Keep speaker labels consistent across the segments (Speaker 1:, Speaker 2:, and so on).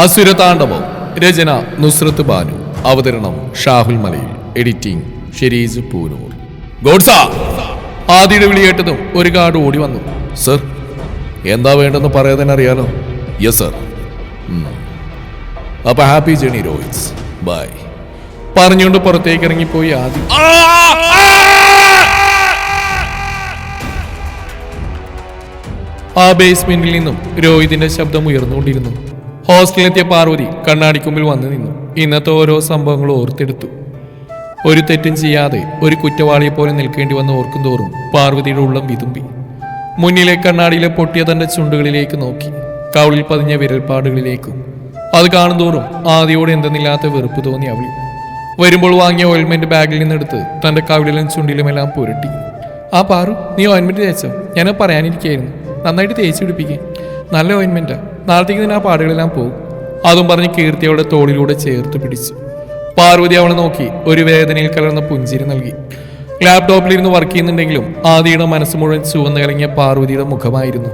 Speaker 1: അസുരതാണ്ഡവം. രചന നുസ്രത്ത് ബാനു. അവതരണം ഷാഹുൽ മലയിൽ. എഡിറ്റിംഗ് ഷെരീസ് പൂനൂർ. ഗോഡ്സ ആദ്യയുടെ വിളി കേട്ടതും ഒരു കാർഡ് ഓടി വന്നു. സർ എന്താ വേണ്ടെന്ന് പറയാൻ അറിയാലോ? യെസ് സർ അപ്പൊ ഹാപ്പി ജേണി രോഹിത്സ് ബൈ പറഞ്ഞുകൊണ്ട് പുറത്തേക്ക് ഇറങ്ങിപ്പോയി ആദ്യം ആ ബേസ്മെന്റിൽ നിന്നും രോഹിതിന്റെ ശബ്ദം ഉയർന്നുകൊണ്ടിരുന്നു. ഹോസ്റ്റലിലെത്തിയ പാർവതി കണ്ണാടിക്കുമ്പിൽ വന്നു നിന്നു. ഇന്നത്തെ ഓരോ സംഭവങ്ങളും ഓർത്തെടുത്തു. ഒരു തെറ്റും ചെയ്യാതെ ഒരു കുറ്റവാളിയെ പോലെ നിൽക്കേണ്ടി വന്ന് ഓർക്കും തോറും പാർവതിയുടെ ഉള്ളം വിതുമ്പി. മുന്നിലെ കണ്ണാടിയിലെ പൊട്ടിയ തന്റെ ചുണ്ടുകളിലേക്ക് നോക്കി. കവളിൽ പതിഞ്ഞ വിരൽപ്പാടുകളിലേക്കും. അത് കാണുന്തോറും ആദ്യയോടെ എന്തെന്നില്ലാത്ത വെറുപ്പ് തോന്നി അവൾ വരുമ്പോൾ വാങ്ങിയ ഓയിൽമെന്റ് ബാഗിൽ നിന്നെടുത്ത് തന്റെ കവിളിലും ചുണ്ടിലുമെല്ലാം പുരട്ടി. ആ പാറു നീ ഓയിൻമെന്റ് തേച്ചോ? ഞാൻ പറയാനിരിക്കായിരുന്നു. നന്നായിട്ട് തേച്ചു പിടിപ്പിക്കേ. നല്ല ഓയിൻമെന്റാ നാളത്തേക്ക് തന്നെ ആ പാടുകളെല്ലാം പോകും അതും പറഞ്ഞ് കീർത്തി അവളുടെ തോളിലൂടെ ചേർത്ത് പിടിച്ചു. പാർവതി അവളെ നോക്കി ഒരു വേദനയിൽ കലർന്ന പുഞ്ചിരി നൽകി. ലാപ്ടോപ്പിലിരുന്ന് വർക്ക് ചെയ്യുന്നുണ്ടെങ്കിലും ആദിയുടെ മനസ്സ് മുഴുവൻ ചുവന്ന് കലങ്ങിയ പാർവതിയുടെ മുഖമായിരുന്നു.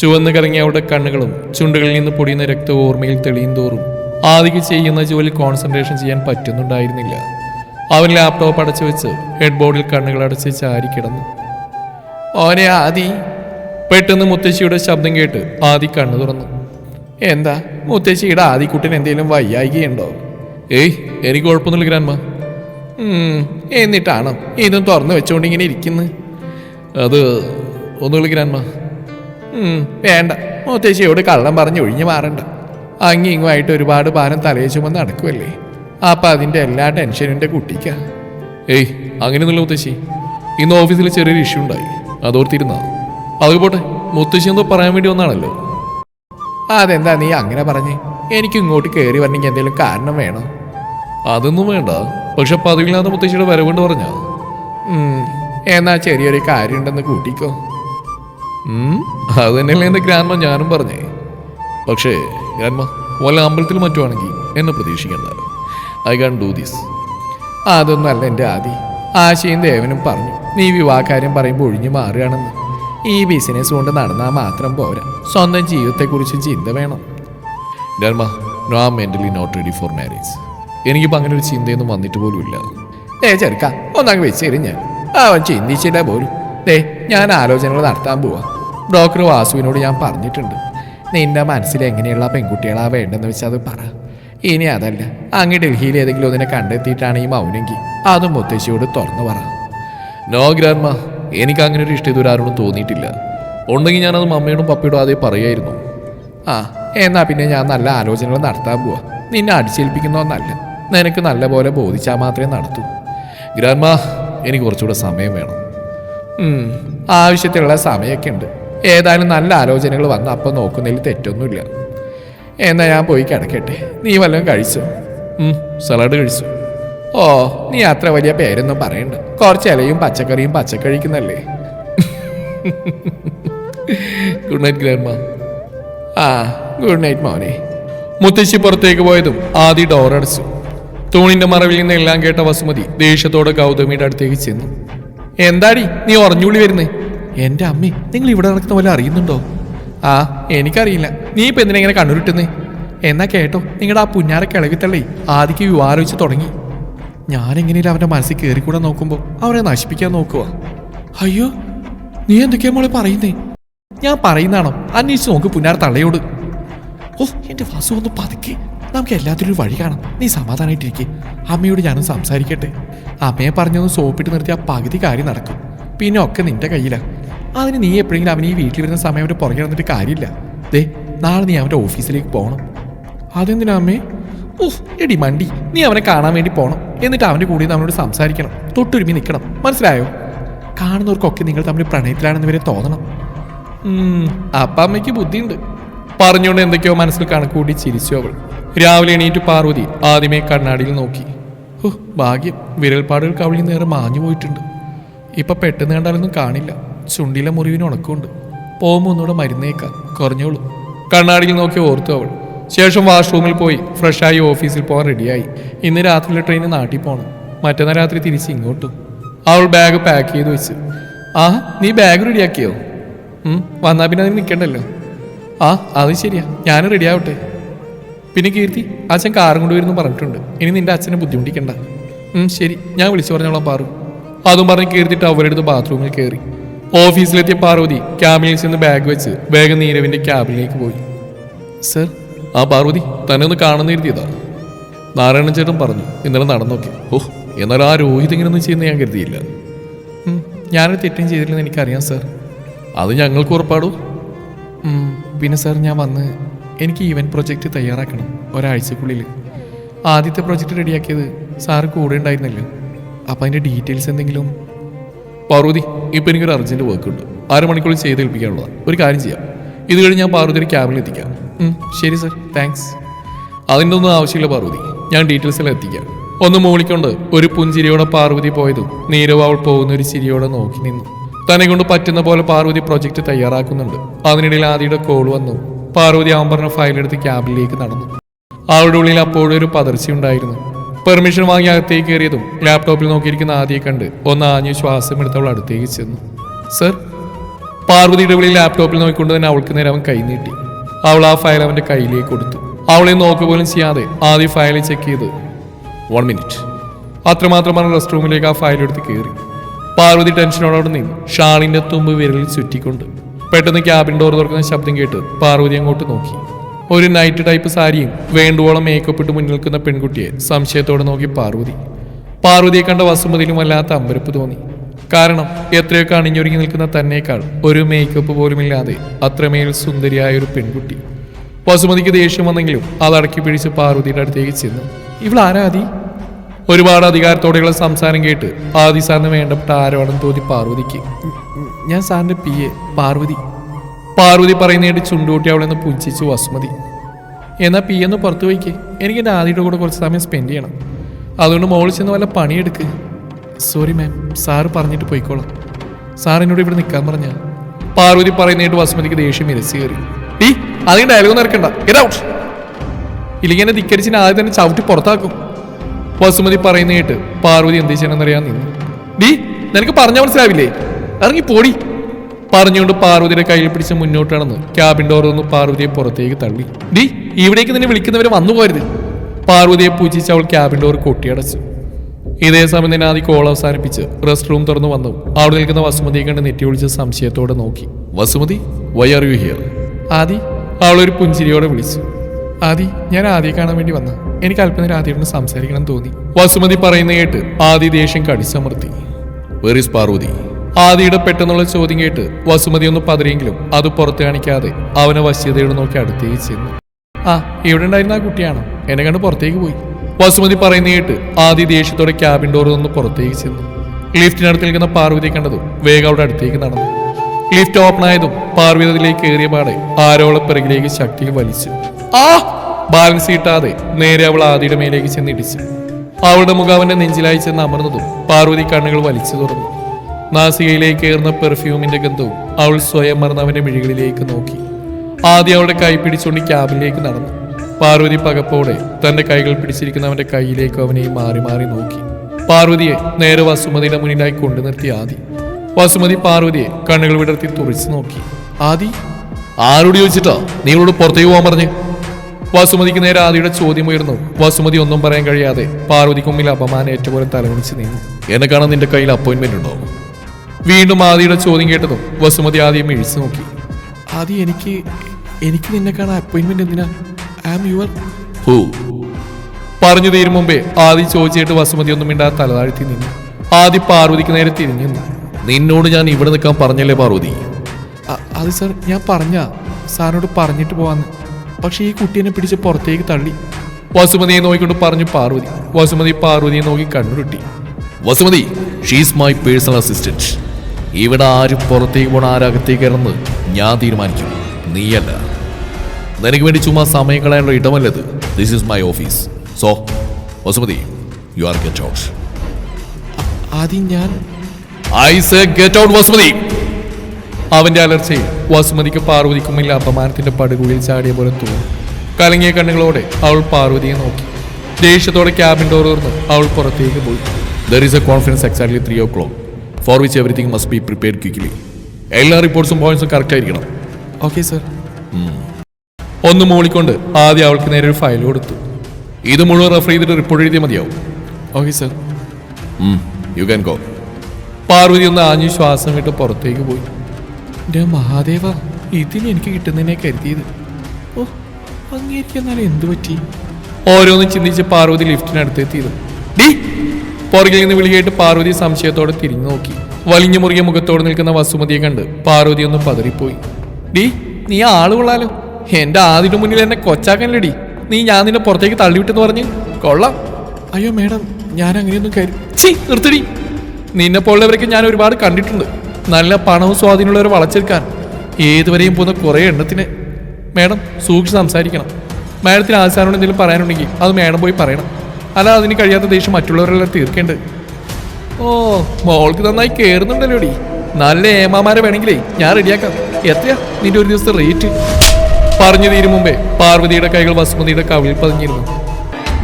Speaker 1: ചുവന്ന് കലങ്ങിയ അവളുടെ കണ്ണുകളും ചുണ്ടുകളിൽ നിന്ന് പൊടിയുന്ന രക്ത ഓർമ്മയിൽ തെളിയും തോറും ആദിക്ക് ചെയ്യുന്ന ജോലി കോൺസെൻട്രേഷൻ ചെയ്യാൻ പറ്റുന്നുണ്ടായിരുന്നില്ല. അവൻ ലാപ്ടോപ്പ് അടച്ചു വെച്ച് ഹെഡ്ബോർഡിൽ കണ്ണുകൾ അടച്ച് ചാരി കിടന്നു. ഓനെ ആദി പെട്ടെന്ന് മുത്തശ്ശിയുടെ ശബ്ദം കേട്ട് ആദി കണ്ണു തുറന്നു. എന്താ? മുത്തശ്ശിയുടെ ആദിക്കുട്ടിന് എന്തെങ്കിലും വയ്യായികയുണ്ടോ? ഏയ് എനിക്ക് കുഴപ്പമൊന്നുമില്ല ഗ്രാൻമ എന്നിട്ടാണ് എന്നിട്ടാണോ? ഇതും തുറന്നു വെച്ചുകൊണ്ട് ഇങ്ങനെ ഇരിക്കുന്നു? അത് ഒന്നുമില്ല ഗ്രാൻമ വേണ്ട. മുത്തശ്ശിയോട് കള്ളം പറഞ്ഞ് ഒഴിഞ്ഞു മാറണ്ട. അങ്ങി ഇങ്ങുമായിട്ട് ഒരുപാട് ഭാരം തലയെ ചുമന്ന് നടക്കുമല്ലേ അപ്പൊ അതിന്റെ എല്ലാ ടെൻഷനും എന്റെ കുട്ടിക്കാ. ഏയ് അങ്ങനെയൊന്നുമില്ല മുത്തശ്ശി. ഇന്ന് ഓഫീസിൽ ചെറിയൊരു ഇഷ്യൂ ഉണ്ടായി. അതോർത്തിരുന്നാ. അത് പോട്ടെ. മുത്തശ്ശി എന്തോ പറയാൻ വേണ്ടി വന്നാണല്ലോ. അതെന്താ നീ അങ്ങനെ പറഞ്ഞ്? എനിക്ക് ഇങ്ങോട്ട് കയറി വരണമെങ്കിൽ എന്തെങ്കിലും കാരണം വേണോ? അതൊന്നും വേണ്ട. പക്ഷെ പതിവില്ലാതെ മുത്തശ്ശിയുടെ വരവുണ്ട് പറഞ്ഞ? എന്നാ ചെറിയൊരു കാര്യമുണ്ടെന്ന് കൂട്ടിക്കോ. അത് തന്നെയല്ലേ എന്റെ ഗ്രാൻമ ഞാനും പറഞ്ഞേ. പക്ഷേ ഗ്രാൻമ വല്ല അമ്പലത്തിൽ മറ്റുവാണെങ്കിൽ എന്നെ പ്രതീക്ഷിക്കണ്ട. I can do this. അതൊന്നും അല്ല എന്റെ ആദി. ആശയും ദേവനും പറഞ്ഞു. നീ വിവാഹകാര്യം പറയുമ്പോൾ ഒഴിഞ്ഞു മാറുകയാണെന്ന്. ഈ ബിസിനസ് കൊണ്ട് നടന്നാൽ മാത്രം പോരാ. സ്വന്തം ജീവിതത്തെക്കുറിച്ച് ചിന്ത വേണം. Derma no am mentally not ready for marriage എനിക്കിപ്പോൾ അങ്ങനെ ഒരു ചിന്തയൊന്നും വന്നിട്ട് പോലും ഇല്ല. ഏ ചെറുക്ക ഒന്നങ്ങ് വെച്ചേരും ഞാൻ. അവൻ ചിന്തിച്ചില്ല പോലും. ദേ ഞാൻ ആലോചനകൾ നടത്താൻ പോവാ. ഡോക്ടർ വാസുവിനോട് ഞാൻ പറഞ്ഞിട്ടുണ്ട്. നിന്റെ മനസ്സിൽ എങ്ങനെയുള്ള പെൺകുട്ടികളാ വേണ്ടെന്ന് വെച്ചാൽ അത് പറ. ഇനി അതല്ല അങ്ങ് ഡൽഹിയിൽ ഏതെങ്കിലും ഒന്നിനെ കണ്ടെത്തിയിട്ടാണ് ഈ മൗനെങ്കിൽ അതും മുത്തശ്ശിയോട് തുറന്നു പറ. നോ ഗ്രാൻമ എനിക്ക് അങ്ങനെ ഒരു ഇഷ്ടം ഇതുവരെ ആരോടും തോന്നിയിട്ടില്ല. ഉണ്ടെങ്കിൽ ഞാനത് മമ്മയോടും പപ്പയോടും ആദ്യം പറയായിരുന്നു. ആ എന്നാ പിന്നെ ഞാൻ നല്ല ആലോചനകൾ നടത്താൻ പോവാ. നിന്നെ അടിച്ചേൽപ്പിക്കുന്നതൊന്നല്ല നിനക്ക് നല്ല പോലെ ബോധിച്ചാൽ മാത്രമേ നടത്തൂ. ഗ്രാൻമ എനിക്ക് കുറച്ചുകൂടെ സമയം വേണം. ആവശ്യത്തിലുള്ള സമയമൊക്കെ ഉണ്ട് ഏതായാലും നല്ല ആലോചനകൾ വന്ന അപ്പം നോക്കുന്നതിൽ തെറ്റൊന്നുമില്ല. എന്നാ ഞാൻ പോയി കിടക്കട്ടെ. നീ വല്ലതും കഴിച്ചോ? സലാഡ് കഴിച്ചു? ഓ നീ അത്ര വലിയ പേരൊന്നും പറയണ്ട. കുറച്ച് ഇലയും പച്ചക്കറിയും പച്ചക്കഴിക്കുന്നല്ലേ ഗുഡ് നൈറ്റ് ഗ്രാൻഡ് മാം ആ ഗുഡ് നൈറ്റ് മോനെ. മുത്തശ്ശി പുറത്തേക്ക് പോയതും ആദ്യ ഡോർ അടച്ചു. തൂണിന്റെ മറവിൽ നിന്ന് എല്ലാം കേട്ട വസുമതി ദേഷ്യത്തോടെ ഗൗതമിയുടെ അടുത്തേക്ക് ചെന്നു. എന്താടി നീ ഉറഞ്ഞുള്ളി വരുന്നേ? എന്റെ അമ്മേ നിങ്ങൾ ഇവിടെ നടക്കുന്ന പോലെ അറിയുന്നുണ്ടോ? ആ എനിക്കറിയില്ല. നീ ഇപ്പൊ എന്തിനെങ്ങനെ കണ്ണുരുട്ടുന്നേ? എന്നാ കേട്ടോ നിങ്ങളുടെ ആ പുഞ്ഞാറ കിളകിത്തള്ളേ ആദിക്ക് വിവാഹം വെച്ച് തുടങ്ങി. ഞാനെങ്ങനെയും അവന്റെ മനസ്സിൽ കയറിക്കൂടെ നോക്കുമ്പോൾ അവരെ നശിപ്പിക്കാൻ നോക്കുക അയ്യോ നീ എന്തൊക്കെയാ മോളെ പറയുന്നേ? ഞാൻ പറയുന്നതാണോ? അന്വേഷിച്ച് നോക്ക് പുന്നാർ തള്ളയോട്. ഓ എന്റെ വാസു ഒന്ന് പതുക്കെ. നമുക്ക് എല്ലാത്തിനും ഒരു വഴി കാണാം. നീ സമാധാനായിട്ടിരിക്കെ. അമ്മയോട് ഞാനും സംസാരിക്കട്ടെ. അമ്മയെ പറഞ്ഞൊന്ന് സോപ്പിട്ട് നിർത്തി ആ പകുതി കാര്യം നടക്കും. പിന്നെ ഒക്കെ നിന്റെ കയ്യിലാണ് അതിന് നീ എപ്പോഴെങ്കിലും അവൻ ഈ വീട്ടിൽ വരുന്ന സമയം അവന്റെ പുറകെ നടന്നിട്ട് കാര്യമില്ല. ദേ നാളെ നീ അവന്റെ ഓഫീസിലേക്ക് പോകണം അതെന്തിനാ അമ്മേ? എടി മണ്ടി നീ അവനെ കാണാൻ വേണ്ടി പോണം. എന്നിട്ട് അവന്റെ കൂടെ അവനോട് സംസാരിക്കണം. തൊട്ടുരുമി നിൽക്കണം. മനസ്സിലായോ? കാണുന്നവർക്കൊക്കെ നിങ്ങൾ തമ്മിൽ പ്രണയത്തിലാണെന്ന് വരെ തോന്നണം. അപ്പ അമ്മയ്ക്ക് ബുദ്ധിയുണ്ട്. പറഞ്ഞുകൊണ്ട് എന്തൊക്കെയോ മനസ്സിൽ കണക്കൂട്ടി ചിരിച്ചു അവൾ. രാവിലെ എണീറ്റ് പാർവതി ആദ്യമേ കണ്ണാടിയിൽ നോക്കി. ഓ ഭാഗ്യം. വിരൽപ്പാടുകൾ അവളിൽ നേരെ മാഞ്ഞു പോയിട്ടുണ്ട്. ഇപ്പൊ പെട്ടെന്ന് കണ്ടാലൊന്നും കാണില്ല. ചുണ്ടിലെ മുറിവിന് ഉണക്കമുണ്ട്. പോകുമ്പോൾ ഒന്നുകൂടെ മരുന്നേക്കാം. കുറഞ്ഞോളൂ. കണ്ണാടിയിൽ നോക്കി ഓർത്തു അവൾ. ശേഷം വാഷ്റൂമിൽ പോയി ഫ്രഷായി ഓഫീസിൽ പോകാൻ റെഡിയായി. ഇന്ന് രാത്രിയിലെ ട്രെയിന് നാട്ടിൽ പോകണം മറ്റന്നാൾ രാത്രി തിരിച്ച് ഇങ്ങോട്ട്. അവൾ ബാഗ് പാക്ക് ചെയ്ത് വെച്ച്. ആ നീ ബാഗ് റെഡിയാക്കിയോ വന്നാൽ വന്നാ പിന്നെ അതിന് നിൽക്കണ്ടല്ലോ ആ അത് ശരിയാ. ഞാനും റെഡിയാവട്ടെ പിന്നെ കീർത്തി അച്ഛൻ കാറും കൊണ്ടുവരുന്നു പറഞ്ഞിട്ടുണ്ട്. ഇനി നിന്റെ അച്ഛനെ ബുദ്ധിമുട്ടിക്കണ്ട. ശരി. ഞാൻ വിളിച്ചു പറഞ്ഞോളാം പാറു. അതും പറഞ്ഞ് കീർത്തി അവരെടുത്ത് ബാത്റൂമിൽ കയറി ഓഫീസിലെത്തിയ പാർവതി ക്യാബിനിൽ ചെന്ന് ബാഗ് വെച്ച് വേഗം നീരവിന്റെ ക്യാബിനിലേക്ക് പോയി. സർ ആ പാർവതി തന്നെ ഒന്ന് കാണുന്ന എഴുതിയതാ. നാരായണൻ ചേട്ടൻ പറഞ്ഞു ഇന്നലെ നടന്നോക്കെ. ഓഹ് എന്നാൽ ആ രോഹിത് ഇങ്ങനെയൊന്നും ചെയ്യുന്ന ഞാൻ കരുതിയില്ല. ഞാനൊരു തെറ്റും ചെയ്തില്ലെന്ന് എനിക്കറിയാം സാർ. അത് ഞങ്ങൾക്ക് ഉറപ്പാടൂ. പിന്നെ സാർ ഞാൻ വന്ന് എനിക്ക് ഈവൻ പ്രൊജക്റ്റ് തയ്യാറാക്കണം ഒരാഴ്ചക്കുള്ളിൽ. ആദ്യത്തെ പ്രൊജക്റ്റ് റെഡിയാക്കിയത് സാറ് കൂടെ ഉണ്ടായിരുന്നല്ലോ. അപ്പം അതിന്റെ ഡീറ്റെയിൽസ് എന്തെങ്കിലും? പാർവതി ഇപ്പം എനിക്കൊരു അർജന്റ് വർക്ക് ഉണ്ട്. അരമണിക്കുള്ളിൽ ചെയ്ത് ഏൽപ്പിക്കാനുള്ളതാണ് ഒരു കാര്യം ചെയ്യാം. ഇത് കഴിഞ്ഞ് ഞാൻ പാർവതിയുടെ ക്യാബിൽ എത്തിക്കാം. ശരി സർ. താങ്ക്സ് അതിന്റെ ഒന്നും ആവശ്യമില്ല പാർവതി. ഞാൻ ഡീറ്റെയിൽസ് എല്ലാം എത്തിക്കാം. ഒന്ന് മൂളിക്കൊണ്ട് ഒരു പുഞ്ചിരിയോടെ പാർവതി പോയതും നീരവ് അവൾ പോകുന്ന ഒരു ചിരിയോടെ നോക്കി നിന്നു. തന്നെ കൊണ്ട് പറ്റുന്ന പോലെ പാർവതി പ്രൊജക്റ്റ് തയ്യാറാക്കുന്നുണ്ട്. അതിനിടയിൽ ആദിയുടെ കോൾ വന്നു. പാർവതി അവൻ പറഞ്ഞ ഫയലെടുത്ത് ക്യാബിലേക്ക് നടന്നു. അവളുടെ ഉള്ളിൽ അപ്പോഴും ഒരു പതർച്ചയുണ്ടായിരുന്നു പെർമിഷൻ വാങ്ങി അകത്തേക്ക് കയറിയതും ലാപ്ടോപ്പിൽ നോക്കിയിരിക്കുന്ന ആദ്യം കണ്ട് ഒന്ന് ആഞ്ഞു ശ്വാസം എടുത്ത് അവൾ അടുത്തേക്ക് ചെന്നു. സർ പാർവതിയുടെ വിളി ലാപ്ടോപ്പിൽ നോക്കിക്കൊണ്ട് തന്നെ അവൾക്ക് നേരെ അവൻ കൈ നീട്ടി. അവൾ ആ ഫയൽ അവന്റെ കയ്യിലേക്ക് കൊടുത്തു. അവളെ നോക്കുക പോലും ചെയ്യാതെ ആദ്യം ഫയൽ ചെക്ക് ചെയ്ത് വൺ മിനിറ്റ് അത്രമാത്രം പറഞ്ഞ റെസ്റ്റ് റൂമിലേക്ക് ആ ഫയൽ എടുത്ത് കയറി. പാർവതി ടെൻഷനോടെ നിന്ന് നിന്നു ഷാളിന്റെ തുമ്പ് വിരലിൽ ചുറ്റിക്കൊണ്ട് പെട്ടെന്ന് ക്യാബിൻ ഡോർ തുറക്കുന്ന ശബ്ദം കേട്ട് പാർവതി അങ്ങോട്ട് നോക്കി. ഒരു നൈറ്റ് ടൈപ്പ് സാരിയും വേണ്ടുവോളം മേക്കപ്പ് ഇട്ട് മുന്നിൽ നിൽക്കുന്ന പെൺകുട്ടിയെ സംശയത്തോടെ നോക്കി പാർവതി. പാർവതിയെ കണ്ട വസുമതിയിലും വല്ലാത്ത അമ്പരപ്പ് തോന്നി. കാരണം എത്രയൊക്കെ അണിഞ്ഞൊരുങ്ങി നിൽക്കുന്ന തന്നേക്കാൾ ഒരു മേക്കപ്പ് പോലുമില്ലാതെ അത്രമേൽ സുന്ദരിയായ ഒരു പെൺകുട്ടി. വസുമതിക്ക് ദേഷ്യം വന്നെങ്കിലും അത് അടക്കി പിടിച്ച് പാർവതിയുടെ അടുത്തേക്ക് ചെന്നു. ഇവളാരാതി ഒരുപാട് അധികാരത്തോടെയുള്ള സംസാരം കേട്ട് ആദി സാറിന് വേണ്ടപ്പെട്ട ആരോടും തോന്നി പാർവതിക്ക്. ഞാൻ സാറിന്റെ പി എ പാർവതി. പാർവതി പറയുന്നതായിട്ട് ചുണ്ടുകൂട്ടി അവളെന്ന് പുഞ്ചിച്ചു വസുമതി. എന്നാൽ പി എന്ന് പുറത്തു വയ്ക്കേ എനിക്ക് എന്റെ ആദിയുടെ കൂടെ കുറച്ച് സമയം സ്പെൻഡ് ചെയ്യണം. അതുകൊണ്ട് മോളിൽ ചെന്ന് വല്ല പണിയെടുക്ക്. സോറി മാം സാറ് പറഞ്ഞിട്ട് പോയിക്കോളാം. സാറിനോട് ഇവിടെ നിൽക്കാൻ പറഞ്ഞ പാർവതി പറയുന്നതായിട്ട് വസുമതിക്ക് ദേഷ്യം ഇരസി കയറി. ഈ അതിന് ഡയലോഗ് നിറക്കണ്ട ഗെറ്റ് ഇല്ലെങ്കിൽ എന്നെ ആദ്യം തന്നെ ചവിട്ടി പുറത്താക്കും. വസുമതി പറയുന്നേട്ട് പാർവതി എന്ത് ചെയ്യണമെന്നറിയാൻ നിന്നു. ഡീ നിനക്ക് പറഞ്ഞ മനസ്സിലാവില്ലേ? ഇറങ്ങി പോടി. പറഞ്ഞുകൊണ്ട് പാർവതിയുടെ കയ്യിൽ പിടിച്ച് മുന്നോട്ട് നടന്ന് ക്യാബിൻ ഡോർ ഒന്ന് പാർവതിയെ പുറത്തേക്ക് തള്ളി. ഡി ഇവിടേക്ക് നിന്നെ വിളിക്കുന്നവരെ വന്നു പോരുത് പാർവതിയെ പൂജിച്ച് അവൾ ക്യാബിൻ ഡോർ കൊട്ടിയടച്ചു. ഇതേ സമയം തന്നെ ആദ്യ കോൾ അവസാനിപ്പിച്ച് റെസ്റ്റ് റൂം തുറന്നു വന്നു. അവിടെ നിൽക്കുന്ന വസുമതിയെ കണ്ട് നെറ്റി വിളിച്ച് സംശയത്തോടെ നോക്കി. Vasumathi why are you here Aadi അവളൊരു പുഞ്ചിരിയോടെ വിളിച്ചു. ആദി ഞാൻ ആദ്യം കാണാൻ വേണ്ടി വന്ന. എനിക്ക് അല്പനേരം ആദ്യയോട് സംസാരിക്കണം തോന്നി. വസുമതി പറയുന്ന കേട്ട് ആദി ദേഷ്യം കടിച്ചമർത്തി. Where is Parvathi? ആദിയുടെ പെട്ടെന്നുള്ള ചോദ്യം കേട്ട് വസുമതി ഒന്ന് പതറിയെങ്കിലും അത് പുറത്ത് കാണിക്കാതെ അവനെ വശ്യതയോട് നോക്കി അടുത്തേക്ക് ചെന്നു. ആ ഇവിടെ ഉണ്ടായിരുന്ന ആ കുട്ടിയാണോ? എന്നെ കണ്ട് പുറത്തേക്ക് പോയി. വസുമതി പറയുന്ന കേട്ട് ആദ്യ ദേഷ്യത്തോടെ ക്യാബിൻ ഡോർ നിന്ന് പുറത്തേക്ക് ചെന്നു. ലിഫ്റ്റിനടുത്ത് നിൽക്കുന്ന പാർവതി കണ്ടതും വേഗം അവിടെ അടുത്തേക്ക് നടന്നു. ലിഫ്റ്റ് ഓപ്പൺ ആയതും പാർവതി അതിലേക്ക് കയറിയ പാടെ ആരോളെ പിറകിലേക്ക് ശക്തിയിൽ വലിച്ചു. ആ! ബാലൻസ് കിട്ടാതെ നേരെ അവൾ ആദിയുടെ മേലേക്ക് ചെന്നിടിച്ചു അവളുടെ മുഖം അവന്റെ നെഞ്ചിലായി ചെന്ന് അമർന്നതും പാർവതി കണ്ണുകൾ വലിച്ചു തുറന്നു. നാസികയിലേക്ക് കയറുന്ന പെർഫ്യൂമിന്റെ ഗന്ധവും അവൾ സ്വയം മറന്ന് അവന്റെ മിഴികളിലേക്ക് നോക്കി. ആദ്യം അവളുടെ കൈ പിടിച്ചുകൊണ്ട് ക്യാബിലേക്ക് നടന്നു. പാർവതി പകപ്പോടെ തന്റെ കൈകൾ പിടിച്ചിരിക്കുന്നവന്റെ കൈയിലേക്ക് അവനെ മാറി മാറി നോക്കി. പാർവതിയെ നേരെ വസുമതിയുടെ മുന്നിലായി കൊണ്ടു നിർത്തി ആദി. വസുമതി പാർവതിയെ കണ്ണുകൾ വിടർത്തി തുറിച്ചു നോക്കി. ആദി ആരോട് ചോദിച്ചിട്ടാ നീ പുറത്തേക്ക് പോകാൻ പറഞ്ഞു? വസുമതിക്ക് നേരെ ആദിയുടെ ചോദ്യം ഉയർന്നു. വസുമതി ഒന്നും പറയാൻ കഴിയാതെ പാർവതിക്ക് മുമ്പിൽ അപമാനം ഏറ്റവും തലകുണിച്ച് നീങ്ങി എന്നെ കാണാൻ നിന്റെ കയ്യിൽ അപ്പോയിന്റ്മെന്റ് ഉണ്ടോ? വീണ്ടും ആദിയുടെ ചോദ്യം കേട്ടതും വസുമതി ആദ്യം ഇഴിച്ചു നോക്കി. ആദ്യം എനിക്ക് എനിക്ക് നിന്നെ കാണാൻ അപ്പോയിന്റ്മെന്റ് എന്തിനാ? പറഞ്ഞു തീരും മുമ്പേ ആദി ചോദിച്ചിട്ട് വസുമതി ഒന്നും മിണ്ടാതെ തലതാഴ്ത്തി നിന്നു. ആദി പാർവതിക്ക് നേരെ തിരിഞ്ഞു നിന്നു. നിന്നോട് ഞാൻ ഇവിടെ നിൽക്കാൻ പറഞ്ഞല്ലേ പാർവതി? അത് സർ ഞാൻ പറഞ്ഞ സാറിനോട് പറഞ്ഞിട്ട് പോവാന്ന്. പക്ഷെ ഈ കുട്ടീനെ പിടിച്ച് പുറത്തേക്ക് തള്ളി. വസുമതിയെ നോക്കിക്കൊണ്ട് പറഞ്ഞു പാർവതി. വസുമതി പാർവതിയെ നോക്കി കണ്ണുരുട്ടി. Vasumathi she's my personal assistant ഇവിടെ ആരും പുറത്തേക്ക് പോണ ആരകത്തേക്ക് ഇറന്ന് ഞാൻ തീരുമാനിക്കും. നീയല്ല. നിനക്ക് വേണ്ടി ചുമ്മാ സമയം കളയാനുള്ള ഇടമല്ലത്. This is my office so Vasumathi you are get out ആദ്യം ഞാൻ I say get out Vasumathi. അവന്റെ അലർച്ചയിൽ വസുമതിക്ക് പാർവതിക്കും ഇല്ല. അപമാനത്തിന്റെ പടുകുഴിയിൽ ചാടിയ പോലെ തോന്നി. കലങ്ങിയ കണ്ണുകളോടെ അവൾ പാർവതിയെ നോക്കി. ദേഷ്യത്തോടെ ക്യാബിൻ ഡോർ തുറന്ന്. അവൾ പുറത്തേക്ക് പോയി. There is a conference exactly three o'clock for which everything must be prepared quickly എല്ലാ റിപ്പോർട്ട്സും പോയിന്റ്സും കറക്റ്റ് ആയിരിക്കണം. ഓക്കെ സർ ഒന്ന് മൂളിക്കൊണ്ട് ആദ്യം അവൾക്ക് നേരെ ഒരു ഫയൽ കൊടുത്തു. ഇത് മുഴുവൻ റെഫർ ചെയ്തിട്ട് റിപ്പോർട്ട് എഴുതിയാൽ മതിയാവും. Okay sir you can go Parvathi ഒന്ന് ആഞ്ഞു ശ്വാസം വിട്ട് പുറത്തേക്ക് പോയി. എന്റെ മഹാദേവ ഇതിന് എനിക്ക് കിട്ടുന്നതിനെ കരുതിയത്. ഓ അങ്ങേക്ക് എന്നാൽ എന്തു പറ്റി? ഓരോന്നും ചിന്തിച്ച് പാർവതി ലിഫ്റ്റിനടുത്തെത്തിയത് ഡി പുറകിൽ നിന്ന് വിളി കേട്ട് പാർവതി സംശയത്തോടെ തിരിഞ്ഞു നോക്കി. വലിഞ്ഞു മുറിയ മുഖത്തോടെ നിൽക്കുന്ന വസുമതിയെ കണ്ട് പാർവതി ഒന്ന് പതറിപ്പോയി. ഡി നീ ആൾ കൊള്ളാലോ. എന്റെ ആദിനു മുന്നിൽ എന്നെ കൊച്ചാക്കനല്ലടി? നീ ഞാൻ നിന്നെ പുറത്തേക്ക് തള്ളിവിട്ടെന്ന് പറഞ്ഞ്. കൊള്ളാം. അയ്യോ മേഡം ഞാൻ അങ്ങനെയൊന്നും കരുതി ചീ നിർത്തടി. നിന്നെ പോലുള്ളവരൊക്കെ ഞാൻ ഒരുപാട് കണ്ടിട്ടുണ്ട്. നല്ല പണവും സ്വാധീനമുള്ളവരെ വളച്ചെടുക്കാൻ ഏതുവരെയും പോകുന്ന കുറേ എണ്ണത്തിന്. മേഡം സൂക്ഷിച്ച് സംസാരിക്കണം. മാഡത്തിന് ആശാനോട് എന്തെങ്കിലും പറയാനുണ്ടെങ്കിൽ അത് മേഡം പോയി പറയണം. അല്ല അതിന് കഴിയാത്ത ദേഷ്യം മറ്റുള്ളവരെല്ലാം തീർക്കേണ്ടത്. ഓ മോൾക്ക് നന്നായി കയറുന്നുണ്ടല്ലോടി നല്ല ഏമാമാരെ വേണമെങ്കിലേ ഞാൻ റെഡിയാക്കാം. എത്രയാ നിന്റെ ഒരു ദിവസത്തെ റേറ്റ്? പറഞ്ഞു തീരും മുമ്പേ പാർവതിയുടെ കൈകൾ വസുമതിയുടെ കവിളിൽ പതിഞ്ഞിരുന്നു.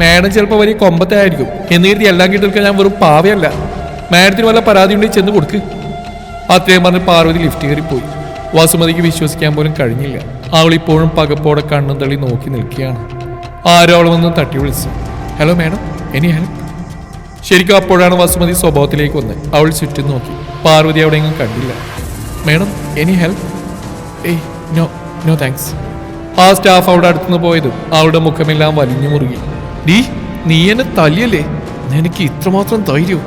Speaker 1: മാഡം ചിലപ്പോൾ വലിയ കൊമ്പത്തെ ആയിരിക്കും കരുതി എല്ലാം കിട്ടിയിരിക്കാൻ ഞാൻ വെറും പാവയല്ല. മാഡത്തിന് വല്ല പരാതി ഉണ്ടെങ്കിൽ ചെന്ന് കൊടുക്ക്. അത്രയും പറഞ്ഞ് പാർവതി ലിഫ്റ്റ് കയറിപ്പോയി. വസുമതിക്ക് വിശ്വസിക്കാൻ പോലും കഴിഞ്ഞില്ല. അവൾ ഇപ്പോഴും പകപ്പോടെ കണ്ണും തള്ളി നോക്കി നിൽക്കുകയാണ്. ആരോ അവൾ വന്ന് തട്ടി വിളിച്ചു. Hello madam any help? ശരിക്കും അപ്പോഴാണ് വസുമതി സ്വഭാവത്തിലേക്ക് വന്നത്. അവൾ ചുറ്റും നോക്കി. പാർവതി അവിടെ എങ്ങും കണ്ടില്ല. Madam any help? ഏയ് നോ നോ താങ്ക്സ്. ആ സ്റ്റാഫ് അവിടെ അടുത്തുനിന്ന് പോയതും അവളുടെ മുഖമെല്ലാം വലിഞ്ഞു മുറുകി. ഡീ നീ എന്നെ തല്ലിയല്ലേ? എനിക്ക് ഇത്രമാത്രം ധൈര്യവും?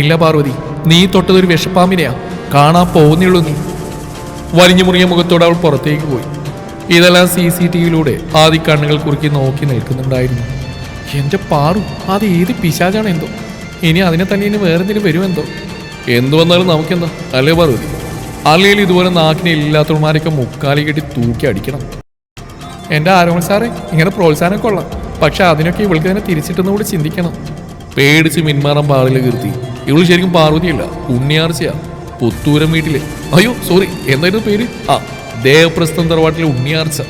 Speaker 1: ഇല്ല പാർവതി നീ തൊട്ടതൊരു വിഷപ്പാമ്പിനെയാ. കാണാൻ പോകുന്നുള്ളൂ നീ. വലിഞ്ഞു മുറിയ മുഖത്തോടെ അവൾ പുറത്തേക്ക് പോയി. ഇതെല്ലാം സി സി ടി വിയിലൂടെ ആദ്യ കണ്ണുകൾ കുറുക്കി നോക്കി നിൽക്കുന്നുണ്ടായിരുന്നു. എന്റെ പാറു അത് ഏത് പിശാചാണ് എന്തോ? ഇനി അതിനെ തന്നെ ഇനി വേറെന്തെങ്കിലും വരുമെന്തോ എന്തു? വന്നാലും നമുക്കെന്താ? അല്ലേ പാർവതി? അല്ലെങ്കിൽ ഇതുപോലെ നാക്കിനെ ഇല്ലാത്തവന്മാരൊക്കെ മുക്കാലി കെട്ടി തൂക്കി അടിക്കണം. എന്റെ ആരോമൽ സാറേ ഇങ്ങനെ പ്രോത്സാഹനം കൊള്ളാം. പക്ഷെ അതിനൊക്കെ ഇവൾക്ക് തന്നെ തിരിച്ചിട്ടെന്ന് കൂടി ചിന്തിക്കണം. പേടിച്ച് മിന്മാറാൻ പാടില്ല കീർത്തി. ഇവൾ ശരിക്കും പാർവതിയല്ല ഉണ്ണിയാർച്ചയാ പുത്തൂരം വീട്ടിലെ. അയ്യോ സോറി എന്തായിരുന്നു പേര്? ആ ദേവപ്രസ്ഥം തറവാട്ടിലെ ഉണ്ണിയാർച്ച.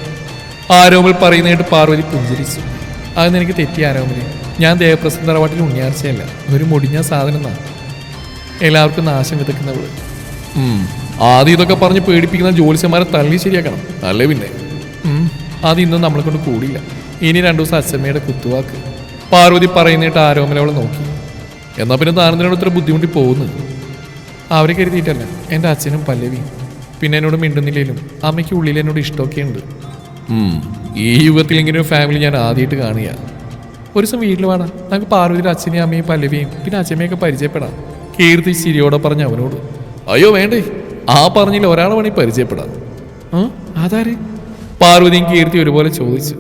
Speaker 1: ആരോമൽ പറയുന്നതായിട്ട് പാർവതി പുഞ്ചിരിച്ചു. അതെന്ന് എനിക്ക് തെറ്റി ആരോമൽ? ഞാൻ ദേവപ്രസ്ഥം തറവാട്ടിൽ ഉണ്ണിയാർച്ചയല്ല. ഒരു മുടിഞ്ഞ സാധനം എന്നാണ് എല്ലാവർക്കും നാശം വിതക്കുന്നവൾ. ആദ്യം ഇതൊക്കെ പറഞ്ഞ് പേടിപ്പിക്കുന്ന ജോലിസന്മാരെ തള്ളി ശരിയാക്കണം. അല്ലേ പിന്നെ? ഉം. അത് ഇന്നും നമ്മളെ കൊണ്ട് കൂടില്ല ഇനി രണ്ടു ദിവസം അച്ഛമ്മയുടെ കുത്തുവാക്ക്. പാർവതി പറയുന്നിട്ട് ആരോമല അവളെ നോക്കി. എന്നാൽ പിന്നെ താരത്തിനോട് ഇത്ര ബുദ്ധിമുട്ടി പോകുന്നു? അവരെ കരുതിയിട്ടല്ല. എന്റെ അച്ഛനും പല്ലവിയും. പിന്നെ എന്നോട് മിണ്ടുന്നില്ലേലും അമ്മയ്ക്ക് ഉള്ളിൽ എന്നോട് ഇഷ്ടമൊക്കെ ഉണ്ട്. ഈ യുഗത്തിൽ ഇങ്ങനെ ഒരു ഫാമിലി ഞാൻ ആദ്യമായിട്ട് കാണുക. ഒരു ദിവസം വീട്ടിൽ വേണം നമുക്ക് പാർവതിയുടെ അച്ഛനെയും അമ്മയും പല്ലവിയും പിന്നെ അച്ഛമ്മയൊക്കെ പരിചയപ്പെടാം. കീർത്തി ചിരിയോടെ പറഞ്ഞ അവനോട് അയ്യോ വേണ്ടേ. ആ പറഞ്ഞില്ല ഒരാളെ വേണമെങ്കിൽ പരിചയപ്പെടാം. ആ അതാര്? പാർവതിയും കീർത്തി ഒരുപോലെ ചോദിച്ചു.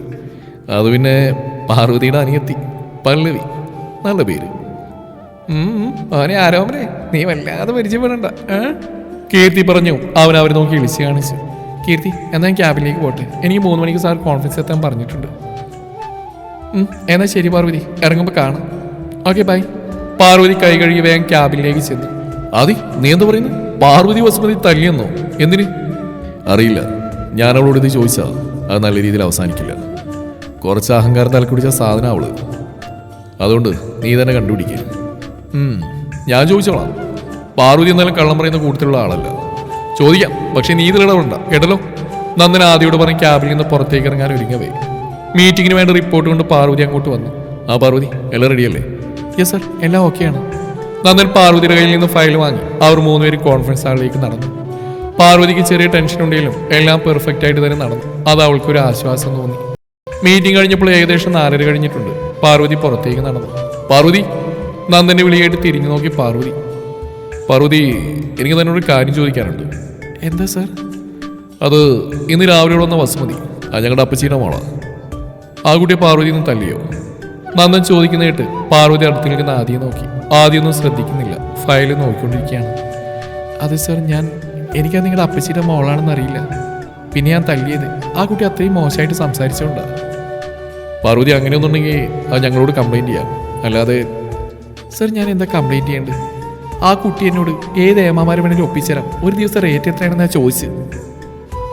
Speaker 1: അത് പിന്നെ പാർവതിയുടെ അനിയത്തി പല്ലവി. നല്ല പേര്. അവനെ ആരോമനെ നീ വല്ലാതെ പരിചയപ്പെടണ്ട. കീർത്തി പറഞ്ഞു അവൻ അവരെ നോക്കി വിളിച്ച് കാണിച്ചു. കീർത്തി എന്നാൽ ഞാൻ ക്യാബിലേക്ക് പോട്ടെ? എനിക്ക് മൂന്ന് മണിക്ക് സാർ കോൺഫറൻസ് എത്താൻ പറഞ്ഞിട്ടുണ്ട്. എന്നാൽ എന്നാ ശരി പാർവതി. ഇറങ്ങുമ്പോൾ കാണാം. Okay bye. പാർവതി കൈ കഴുകി വേഗം ക്യാബിനിലേക്ക് ചെന്നു. ആദി നീ എന്താ പറയുന്നു? പാർവതി വസുമതി തല്ലിയെന്നോ? എന്തിന്? അറിയില്ല. ഞാൻ അവളോട് ഇത് ചോദിച്ചാൽ അത് നല്ല രീതിയിൽ അവസാനിക്കില്ല. കുറച്ച് അഹങ്കാരം തലക്കുടിച്ച സാധനം അവൾ. അതുകൊണ്ട് നീ തന്നെ കണ്ടുപിടിക്കുക ഞാൻ ചോദിച്ചോളാം. പാർവതി എന്നാലും കള്ളം പറയുന്ന കൂട്ടത്തിലുള്ള ആളല്ല. ചോദിക്കാം പക്ഷെ നീ ഇതിലിടപെടണ്ട കേട്ടല്ലോ? നന്ദന ആദ്യയോട് പറഞ്ഞ് ക്യാബിൽ നിന്ന് പുറത്തേക്ക് ഇറങ്ങാൻ ഒരുങ്ങവേ മീറ്റിങ്ങിന് വേണ്ട റിപ്പോർട്ട് കൊണ്ട് പാർവതി അങ്ങോട്ട് വന്നു. ആ പാർവതി എല്ലാം റെഡിയല്ലേ? യെസ് സർ എല്ലാം ഓക്കെയാണ് നന്ദൻ പാർവതിയുടെ കയ്യിൽ നിന്ന് ഫയൽ വാങ്ങി. അവർ മൂന്നുപേരും കോൺഫറൻസ് ഹാളിലേക്ക് നടന്നു. പാർവതിക്ക് ചെറിയ ടെൻഷൻ ഉണ്ടെങ്കിലും എല്ലാം പെർഫെക്റ്റ് ആയിട്ട് തന്നെ നടന്നു. അത് അവൾക്കൊരു ആശ്വാസം തോന്നി. മീറ്റിംഗ് കഴിഞ്ഞപ്പോൾ ഏകദേശം നാലര കഴിഞ്ഞിട്ടുണ്ട്. പാർവതി പുറത്തേക്ക് നടന്നു. പാർവതി നന്ദനെ വിളിയായിട്ട് തിരിഞ്ഞു നോക്കി പാർവതി. പാർവതി എനിക്ക് തന്നോട് ഒരു കാര്യം ചോദിക്കാനുണ്ട്. എന്താ സർ? അത് ഇന്ന് രാവിലെ വന്ന വസുമതി. ആ ഞങ്ങളുടെ അപ്പച്ചീടെ ആ കുട്ടിയെ പാർവതി ഒന്ന് തല്ലിയോ. നന്ദൻ ചോദിക്കുന്ന കേട്ട് പാർവതി അടുത്ത് നിൽക്കുന്ന ആദ്യം നോക്കി. ആദ്യമൊന്നും ശ്രദ്ധിക്കുന്നില്ല. ഫയൽ നോക്കിക്കൊണ്ടിരിക്കുകയാണ്. അതെ സാർ ഞാൻ എനിക്കത് നിങ്ങളുടെ അപ്പച്ചിയുടെ മോളാണെന്ന് അറിയില്ല. പിന്നെ ഞാൻ തല്ലിയത്. ആ കുട്ടി അത്രയും മോശമായിട്ട് സംസാരിച്ചുകൊണ്ടാണ് പാർവതി അങ്ങനെ അങ്ങനെയൊന്നുണ്ടെങ്കിൽ അത് ഞങ്ങളോട് കംപ്ലൈന്റ് ചെയ്യാം. അല്ലാതെ സർ ഞാൻ എന്താ കംപ്ലൈന്റ് ചെയ്യേണ്ടത്? ആ കുട്ടി എന്നോട് ഏത് ഏമാമാരെ വേണമെങ്കിലും ഒപ്പിച്ചേരാം. ഒരു ദിവസം റേറ്റ് എത്രയാണെന്ന് ഞാൻ ചോദിച്ച്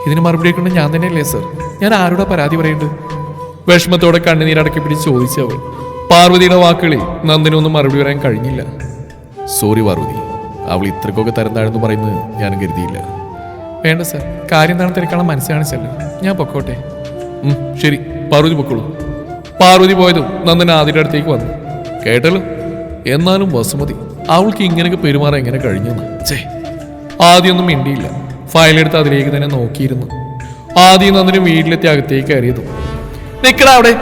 Speaker 1: ഇതിന് മറുപടി കൊണ്ട് ഞാൻ തന്നെയല്ലേ സർ ഞാൻ ആരോടാ പരാതി പറയേണ്ടത്? വിഷമത്തോടെ കണ്ണുനീരടക്കി പിടിച്ച് ചോദിച്ചവൾ. പാർവതിയുടെ വാക്കുകളിൽ നന്ദിനൊന്നും മറുപടി പറയാൻ കഴിഞ്ഞില്ല. സോറി പാർവതി. അവൾ ഇത്രക്കൊക്കെ തരുന്നതാണെന്ന് താഴ്ന്നു പറയുന്നത് ഞാനും കരുതിയില്ല. വേണ്ട സർ. കാര്യം എന്താണ് തിരക്കാണ് മനസ്സിലാണിച്ചല്ലോ ഞാൻ പൊക്കോട്ടെ. ശരി. പാർവതി പൊക്കോളൂ. പാർവതി പോയതും നന്ദന ആദിയുടെ അടുത്തേക്ക് വന്നു. കേട്ടല്ലോ? എന്നാലും വസുമതി അവൾക്ക് ഇങ്ങനെയൊക്കെ പെരുമാറാൻ എങ്ങനെ കഴിഞ്ഞെന്ന്? ചേ ആദ്യമൊന്നും മിണ്ടിയില്ല. ഫയലെടുത്ത് അതിലേക്ക് തന്നെ നോക്കിയിരുന്നു. ആദ്യം നന്ദിന് വീട്ടിലെത്തി അകത്തേക്ക് കയറിയതും. നിക്കടാ അവിടെ.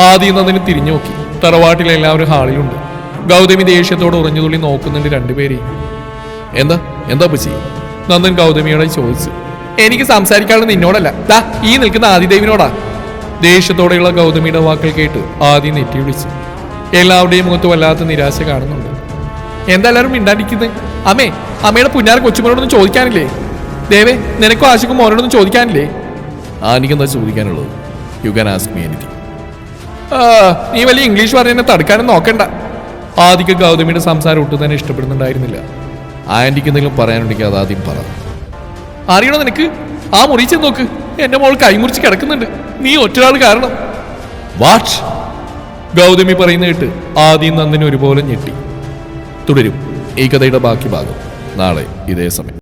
Speaker 1: ആദ്യം നന്ദിന് തിരിഞ്ഞു നോക്കി. തറവാട്ടിൽ എല്ലാവരും ഹാളിലുണ്ട്. ഗൗതമി ദേഷ്യത്തോട് ഉറഞ്ഞുതുള്ളി നോക്കുന്നുണ്ട് രണ്ടുപേരെയും. എന്താ? എന്താ പച്ചി നന്ദൻ ഗൗതമിയോടെ ചോദിച്ചു. എനിക്ക് സംസാരിക്കാനുള്ള നിന്നോടല്ല. ദാ ഈ നിൽക്കുന്ന ആദിദേവിനോടാ. ദേഷ്യത്തോടെയുള്ള ഗൗതമിയുടെ വാക്കുകൾ കേട്ട് ആദി നെറ്റി വിളിച്ചു. എല്ലാവരുടെയും മുഖത്ത് വല്ലാത്ത നിരാശ കാണുന്നുണ്ട്. എന്താ എല്ലാവരും മിണ്ടാണ്ടിരിക്കുന്നത് അമ്മേ അമ്മയുടെ പുന്നാര കൊച്ചുമോനോടൊന്നും ചോദിക്കാനില്ലേ? ദേവേ നിനക്കും ആശുക്കും മോനോടൊന്നും ചോദിക്കാനില്ലേ? ആ എനിക്കെന്താ ചോദിക്കാനുള്ളത്? യു ക്യാൻ ആസ്ക് മീ എനിക്ക് നീ വലിയ ഇംഗ്ലീഷ് എന്നെ തടുക്കാനും നോക്കണ്ട. ആദിക്ക് ഗൗതമിയുടെ സംസാരം ഒട്ടും തന്നെ ഇഷ്ടപ്പെടുന്നുണ്ടായിരുന്നില്ല. ആന്റിക്ക് എന്തെങ്കിലും പറയാനുണ്ടെങ്കിൽ അത് ആദ്യം പറ. അറിയണോ നിനക്ക്? ആ മുറി ചെന്ന് നോക്ക്. എന്റെ മോൾ കൈമുറിച്ച് കിടക്കുന്നുണ്ട്. നീ ഒറ്റയാൾ കാരണം. വാട്ട് ഗൗതമി പറയുന്ന കേട്ട് ആദ്യം നന്ദിന് ഒരുപോലെ ഞെട്ടി. തുടരും. ഈ കഥയുടെ ബാക്കി ഭാഗം. നാളെ ഇതേ സമയം.